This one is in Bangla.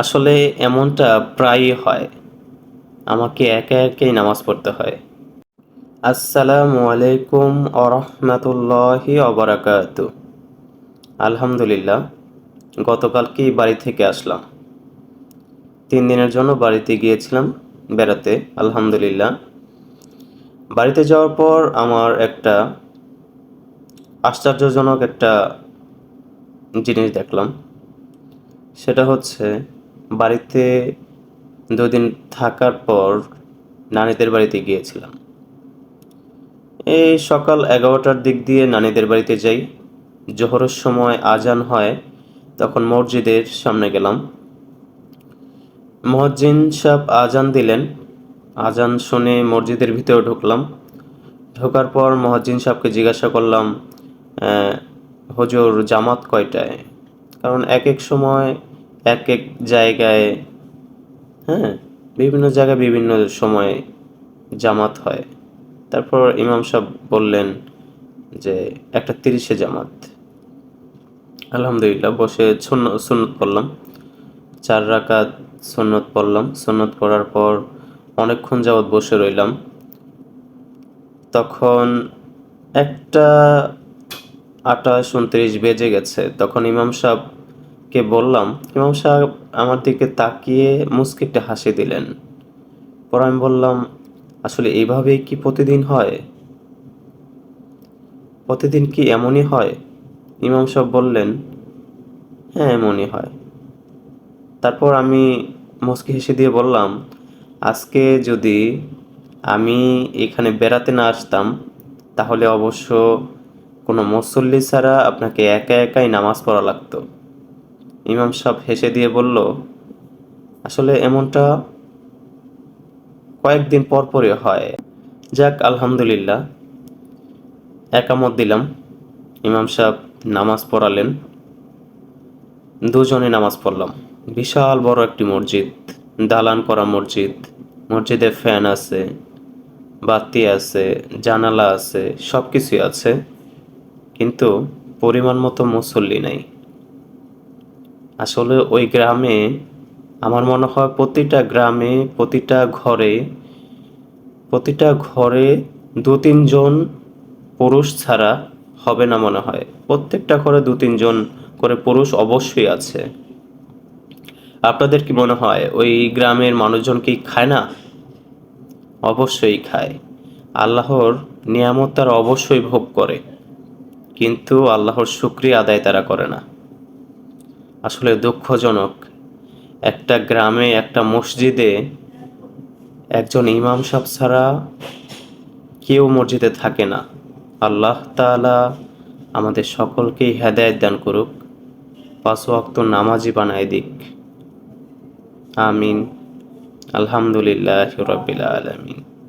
আসলে এমনটা প্রায়ই হয়। আমাকে একা একাই নামাজ পড়তে হয়। আসসালামু আলাইকুম আরহামতুল্লাহি অবরাকাত আলহামদুলিল্লাহ, গতকালকেই বাড়ি থেকে আসলাম। তিন দিনের জন্য বাড়িতে গিয়েছিলাম বেড়াতে, আলহামদুলিল্লাহ। বাড়িতে যাওয়ার পর আমার একটা আশ্চর্যজনক একটা জিনিস দেখলাম। সেটা হচ্ছে বাড়িতে দুদিন থাকার পর নানিদের বাড়িতে গিয়েছিলাম। এই সকাল এগারোটার দিক দিয়ে নানিদের বাড়িতে যাই। জোহরের সময় আজান হয়, তখন মসজিদের সামনে গেলাম। মহজ্জিন সাহেব আজান দিলেন। আজান শুনে মসজিদের ভিতরে ঢুকলাম। ঢোকার পর মহজ্জিন সাহেবকে জিজ্ঞাসা করলাম হুজুর, জামাত কয়টায়? কারণ এক এক সময় এক এক জায়গায় হ্যাঁ বিভিন্ন জায়গায় বিভিন্ন সময় জামাত হয়। তারপর ইমাম সাহেব বললেন যে, একটা তিরিশে জামাত। আলহামদুলিল্লাহ, বসে সুন্ন, সুন্নত পড়লাম। চার রাকাত সুন্নত পড়লাম। সুন্নত পড়ার পর অনেকক্ষণ যাবৎ বসে রইলাম। তখন একটা আঠাশ, উনত্রিশ বেজে গেছে। তখন ইমাম সাহেবকে বললাম, ইমাম সাহেব আমার দিকে তাকিয়ে মুচকি একটা হাসি দিলেন। পর আমি বললাম, আসলে এইভাবেই কি প্রতিদিন হয়? প্রতিদিন কি এমনই হয়? ইমাম সাহেব বললেন হ্যাঁ এমনই হয়। তারপর আমি মুচকি হেসে দিয়ে বললাম, আজকে যদি আমি এখানে বেড়াতে না আসতাম, তাহলে অবশ্য কোনো মুসল্লি ছাড়া আপনাকে একা একাই নামাজ পড়া লাগতো। ইমাম সাহেব হেসে দিয়ে বলল, আসলে এমনটা কয়েকদিন পর পরই হয়। যাক, আলহামদুলিল্লাহ। একামত দিলাম। ইমাম সাহেব নামাজ পড়ালেন। দুজনে নামাজ পড়লাম। বিশাল বড় একটি মসজিদ, দালান করা মসজিদ। মসজিদে ফ্যান আছে, বাতি আছে, জানালা আছে সব কিছুই আছে। কিন্তু পরিমাণ মতো মুসল্লি নাই। আসলে ওই গ্রামে আমার মনে হয় প্রতিটা গ্রামে, প্রতিটা ঘরে প্রতিটা ঘরে দু তিনজন পুরুষ ছাড়া হবে না মনে হয়। প্রত্যেকটা ঘরে দু তিনজন করে পুরুষ অবশ্যই আছে। আপনাদের কি মনে হয় ওই গ্রামের মানুষজন কি খায় না? অবশ্যই খায়। আল্লাহর নিয়ামত তারা অবশ্যই ভোগ করে। কিন্তু আল্লাহর শুক্রিয়া আদায় তারা করে না। আসলে দুঃখজনক। একটা গ্রামে, একটা মসজিদে একজন ইমাম সাহেব ছাড়া কেউ মসজিদে থাকে না। আল্লাহ তাআলা আমাদের সকলকেই হেদায়েত দান করুক, পাঁচ ওয়াক্ত নামাজি বানায় দিক। আমিন। আলহামদুলিল্লাহ রবিল আলমিন।